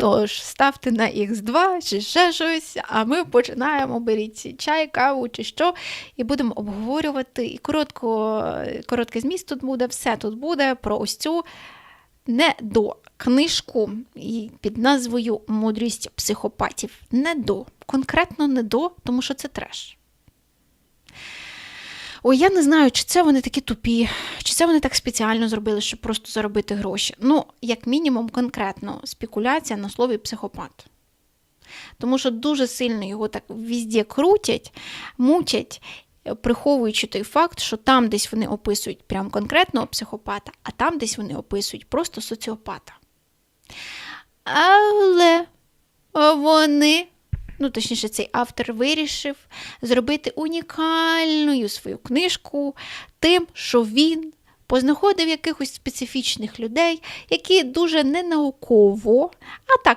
Тож ставте на Х2 чи ще щось, а ми починаємо. Беріть чай, каву чи що, і будемо обговорювати. І коротко, короткий зміст тут буде, все тут буде про ось цю недо книжку під назвою Мудрість психопатів. Недо. Конкретно недо, тому що це треш. Ой, я не знаю, чи це вони такі тупі, чи це вони так спеціально зробили, щоб просто заробити гроші. Ну, як мінімум, конкретно спекуляція на слові психопат. Тому що дуже сильно його так везде крутять, мучать, приховуючи той факт, що там десь вони описують прям конкретного психопата, а там десь вони описують просто соціопата. Але вони ну точніше, цей автор вирішив зробити унікальною свою книжку тим, що він познаходив якихось специфічних людей, які дуже ненауково, а так